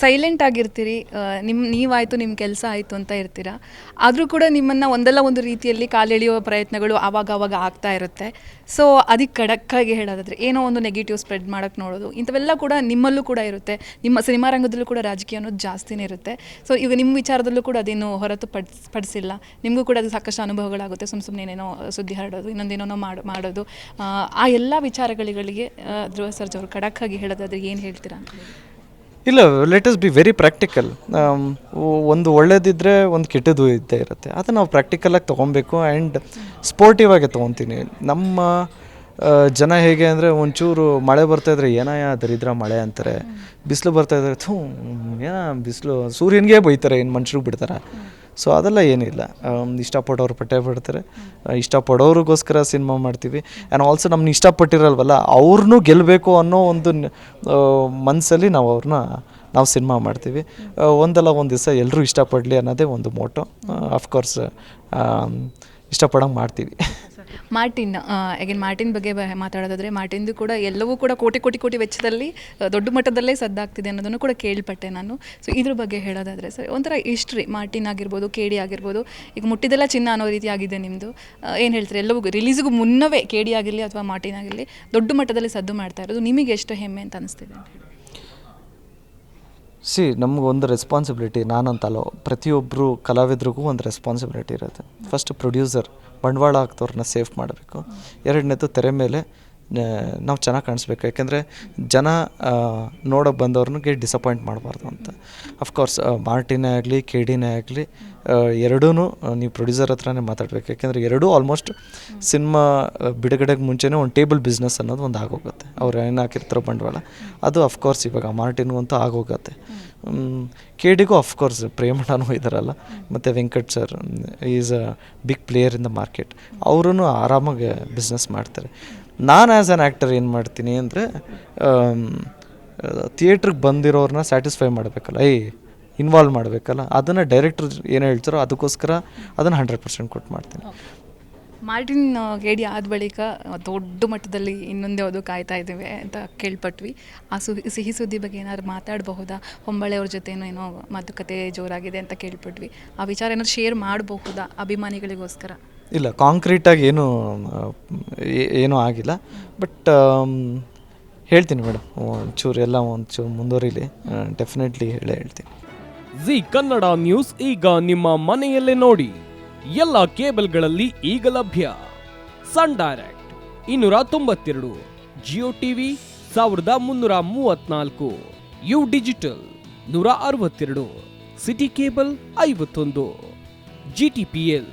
Silent ಆಗಿರ್ತೀರಿ ನಿಮ್ಮ ನೀವಾಯಿತು ನಿಮ್ಮ ಕೆಲಸ ಆಯಿತು ಅಂತ ಇರ್ತೀರಾ? ಆದರೂ ಕೂಡ ನಿಮ್ಮನ್ನು ಒಂದಲ್ಲ ಒಂದು ರೀತಿಯಲ್ಲಿ ಕಾಲೆಳೆಯುವ ಪ್ರಯತ್ನಗಳು ಆವಾಗ ಆಗ್ತಾ ಇರುತ್ತೆ. ಸೊ ಅದಕ್ಕೆ ಖಡಕ್ಕಾಗಿ ಹೇಳೋದಾದ್ರೆ ಏನೋ ಒಂದು ನೆಗೆಟಿವ್ ಸ್ಪ್ರೆಡ್ ಮಾಡೋಕ್ಕೆ ನೋಡೋದು ಇಂಥವೆಲ್ಲ ಕೂಡ ನಿಮ್ಮಲ್ಲೂ ಕೂಡ ಇರುತ್ತೆ. ನಿಮ್ಮ ಸಿನಿಮಾ ರಂಗದಲ್ಲೂ ಕೂಡ ರಾಜಕೀಯ ಅನ್ನೋದು ಜಾಸ್ತಿನೇ ಇರುತ್ತೆ. ಸೊ ಈಗ ನಿಮ್ಮ ವಿಚಾರದಲ್ಲೂ ಕೂಡ ಅದೇನು ಹೊರತು ಪಡಿಸ್ ಪಡಿಸಿಲ್ಲ. ನಿಮಗೂ ಕೂಡ ಅದು ಸಾಕಷ್ಟು ಅನುಭವಗಳಾಗುತ್ತೆ. ಸುಮ್ಮ ಸುಮ್ಮನೆ ಏನೇನೋ ಸುದ್ದಿ ಹರಡೋದು ಇನ್ನೊಂದೇನೋ ಮಾಡಿ ಮಾಡೋದು. ಆ, ಎಲ್ಲ ವಿಚಾರಗಳಿಗೆ ಧ್ರುವ ಸರ್ಜ್ ಅವರು ಖಡಕ್ಕಾಗಿ ಹೇಳೋದಾದ್ರೆ ಏನು ಹೇಳ್ತೀರಾ ಇಲ್ಲ let us be very practical ಒಂದು ಒಳ್ಳೇದಿದ್ದರೆ ಒಂದು ಕೆಟ್ಟದ್ದು ಇದ್ದೇ ಇರುತ್ತೆ. ಅದನ್ನು ನಾವು ಪ್ರಾಕ್ಟಿಕಲಾಗಿ ತೊಗೊಬೇಕು ಆ್ಯಂಡ್ ಸ್ಪೋರ್ಟಿವ್ ಆಗಿ ತೊಗೊತೀನಿ. ನಮ್ಮ ಜನ ಹೇಗೆ ಅಂದರೆ ಒಂಚೂರು ಮಳೆ ಬರ್ತಾಯಿದ್ರೆ ಏನಯ್ಯ ದರಿದ್ರ ಮಳೆ ಅಂತಾರೆ. ಬಿಸಿಲು ಬರ್ತಾ ಇದ್ರೆ ಥೂ ಏನ ಬಿಸಿಲು ಸೂರ್ಯನಿಗೆ ಬೈತಾರೆ ಏನು ಮನುಷ್ಯರು ಬಿಡ್ತಾರೆ. ಸೊ ಅದೆಲ್ಲ ಏನಿಲ್ಲ. ಆಮ್, ಇಷ್ಟಪಟ್ಟವ್ರು ಪಟ್ಟೆ ಬಿಡ್ತಾರೆ. ಆ, ಇಷ್ಟಪಡೋರಿಗೋಸ್ಕರ ಸಿನಿಮಾ ಮಾಡ್ತೀವಿ. ಆ್ಯಂಡ್ ಆಲ್ಸೋ ನಮ್ಮನ್ನ ಇಷ್ಟಪಟ್ಟಿರಲ್ವಲ್ಲ ಅವ್ರನ್ನೂ ಗೆಲ್ಲಬೇಕು ಅನ್ನೋ ಒಂದು ಮನಸ್ಸಲ್ಲಿ ನಾವು ಅವ್ರನ್ನ ನಾವು ಸಿನಿಮಾ ಮಾಡ್ತೀವಿ. ಒಂದಲ್ಲ ಒಂದು ದಿವಸ ಎಲ್ಲರೂ ಇಷ್ಟಪಡಲಿ ಅನ್ನೋದೇ ಒಂದು ಮೋಟೋ ಆಫ್ಕೋರ್ಸ್ ಇಷ್ಟಪಡೋಂಗೆ ಮಾಡ್ತೀವಿ. ಮಾರ್ಟಿನ್ ಅಗೇನ್ ಮಾರ್ಟಿನ್ ಬಗ್ಗೆ ಮಾತಾಡೋದಾದರೆ ಮಾರ್ಟಿನ್ದು ಕೂಡ ಎಲ್ಲವೂ ಕೂಡ ಕೋಟಿ ಕೋಟಿ ಕೋಟಿ ವೆಚ್ಚದಲ್ಲಿ ದೊಡ್ಡ ಮಟ್ಟದಲ್ಲೇ ಸದ್ದಾಗ್ತಿದೆ ಅನ್ನೋದನ್ನು ಕೂಡ ಕೇಳ್ಪಟ್ಟೆ ನಾನು. ಸೊ ಇದ್ರ ಬಗ್ಗೆ ಹೇಳೋದಾದರೆ ಸರ್, ಒಂಥರ ಹಿಸ್ಟ್ರಿ ಮಾರ್ಟಿನ್ ಆಗಿರ್ಬೋದು ಕೆ ಡಿ ಆಗಿರ್ಬೋದು, ಈಗ ಮುಟ್ಟಿದೆಲ್ಲ ಚಿನ್ನ ಅನ್ನೋ ರೀತಿ ಆಗಿದೆ ನಿಮ್ಮದು ಏನು ಹೇಳ್ತಾರೆ, ಎಲ್ಲವೂ ರಿಲೀಸ್ಗೂ ಮುನ್ನವೇ ಕೆ ಆಗಿರಲಿ ಅಥವಾ ಮಾರ್ಟಿನ್ ಆಗಿರಲಿ, ದೊಡ್ಡ ಮಟ್ಟದಲ್ಲಿ ಸದ್ದು ಮಾಡ್ತಾ ಇರೋದು ನಿಮಗೆ ಎಷ್ಟು ಹೆಮ್ಮೆ ಅಂತ ಅನಿಸ್ತಿದೆ ಸಿ ನಮಗೊಂದು ರೆಸ್ಪಾನ್ಸಿಬಿಲಿಟಿ ನಾನಂತಲ್ಲ ಪ್ರತಿಯೊಬ್ಬರು ಕಲಾವಿದ್ರಿಗೂ ಒಂದು ರೆಸ್ಪಾನ್ಸಿಬಿಲಿಟಿ ಇರುತ್ತೆ. ಫಸ್ಟ್ ಪ್ರೊಡ್ಯೂಸರ್ ಬಂಡವಾಳ ಹಾಕ್ದವ್ರನ್ನ ಸೇಫ್ ಮಾಡಬೇಕು. ಎರಡನೇದು ತೆರೆ ಮೇಲೆ ನಾವು ಚೆನ್ನಾಗಿ ಕಾಣಿಸ್ಬೇಕು. ಯಾಕೆಂದರೆ ಜನ ನೋಡೋಕೆ ಬಂದವ್ರಿಗೆ ಡಿಸಪಾಯಿಂಟ್ ಮಾಡಬಾರ್ದು ಅಂತ. ಅಫ್ಕೋರ್ಸ್ ಮಾರ್ಟಿನೇ ಆಗಲಿ ಕೆ ಡಿನೇ ಆಗಲಿ ಎರಡೂ ನೀವು ಪ್ರೊಡ್ಯೂಸರ್ ಹತ್ರನೇ ಮಾತಾಡಬೇಕು. ಯಾಕೆಂದರೆ ಎರಡೂ ಆಲ್ಮೋಸ್ಟ್ ಸಿನಿಮಾ ಬಿಡುಗಡೆಗೆ ಮುಂಚೆನೇ ಒಂದು ಟೇಬಲ್ ಬಿಸ್ನೆಸ್ ಅನ್ನೋದು ಒಂದು ಆಗೋಗುತ್ತೆ. ಅವ್ರು ಏನು ಹಾಕಿರ್ತಾರೋ ಬಂಡವಾಳ. ಅದು ಅಫ್ಕೋರ್ಸ್ ಇವಾಗ ಮಾರ್ಟಿನ್ಗೂ ಅಂತೂ ಆಗೋಗುತ್ತೆ. ಕೆ ಡಿಗೂ ಅಫ್ಕೋರ್ಸ್ ಪ್ರೇಮಣ್ಣನೂ ಇದ್ದಾರಲ್ಲ ಮತ್ತು Venkat sir is a big player in the market ಅವರೂ ಆರಾಮಾಗಿ ಬಿಸ್ನೆಸ್ ಮಾಡ್ತಾರೆ. ನಾನು ಆ್ಯಸ್ ಆ್ಯನ್ ಆ್ಯಕ್ಟರ್ ಏನು ಮಾಡ್ತೀನಿ ಅಂದರೆ ಥಿಯೇಟ್ರಿಗೆ ಬಂದಿರೋರನ್ನ ಸ್ಯಾಟಿಸ್ಫೈ ಮಾಡಬೇಕಲ್ಲ. ಏಯ್ ಇನ್ವಾಲ್ವ್ ಮಾಡಬೇಕಲ್ಲ. ಅದನ್ನು ಡೈರೆಕ್ಟ್ರ್ ಏನು ಹೇಳ್ತಾರೋ ಅದಕ್ಕೋಸ್ಕರ ಅದನ್ನು ಹಂಡ್ರೆಡ್ ಪರ್ಸೆಂಟ್ ಕೊಟ್ಟು ಮಾಡ್ತೀನಿ. ಮಾರ್ಟಿನ್ ಗೇಡಿ ಆದ ಬಳಿಕ ದೊಡ್ಡ ಮಟ್ಟದಲ್ಲಿ ಇನ್ನೊಂದು ಯಾವುದೋ ಕಾಯ್ತಾ ಇದ್ದೇವೆ ಅಂತ ಕೇಳ್ಪಟ್ವಿ. ಆ ಸು ಸಿಹಿ ಸುದ್ದಿ ಬಗ್ಗೆ ಏನಾದ್ರು ಮಾತಾಡಬಹುದಾ? ಹೊಂಬಳೆ ಅವ್ರ ಜೊತೆ ಏನೋ ಮಾತುಕತೆ ಜೋರಾಗಿದೆ ಅಂತ ಕೇಳ್ಪಟ್ವಿ. ಆ ವಿಚಾರ ಏನಾದ್ರು ಶೇರ್ ಮಾಡಬಹುದಾ ಅಭಿಮಾನಿಗಳಿಗೋಸ್ಕರ? ಇಲ್ಲ ಕಾಂಕ್ರೀಟಾಗಿ ಏನು ಏನೂ ಆಗಿಲ್ಲ. ಬಟ್ ಹೇಳ್ತೀನಿ ಮೇಡಮ್, ಒಂಚೂರು ಎಲ್ಲ ಒಂಚೂರು ಮುಂದುವರಿಲಿ. ಡೆಫಿನೆಟ್ಲಿ ಹೇಳೇ, ಹೇಳ್ತೀನಿ. ಜಿ ಕನ್ನಡ ನ್ಯೂಸ್ ಈಗ ನಿಮ್ಮ ಮನೆಯಲ್ಲೇ ನೋಡಿ. ಎಲ್ಲ ಕೇಬಲ್ಗಳಲ್ಲಿ ಈಗ ಲಭ್ಯ. ಸನ್ ಡೈರೆಕ್ಟ್ ಇನ್ನೂರ ತೊಂಬತ್ತೆರಡು, ಜಿಯೋ ಟಿವಿ ಸಾವಿರದ ಮುನ್ನೂರ ಮೂವತ್ನಾಲ್ಕು, ಯು ಡಿಜಿಟಲ್ ನೂರ ಅರವತ್ತೆರಡು, ಸಿಟಿ ಕೇಬಲ್ ಐವತ್ತೊಂದು ಜಿಟಿಪಿಎಲ್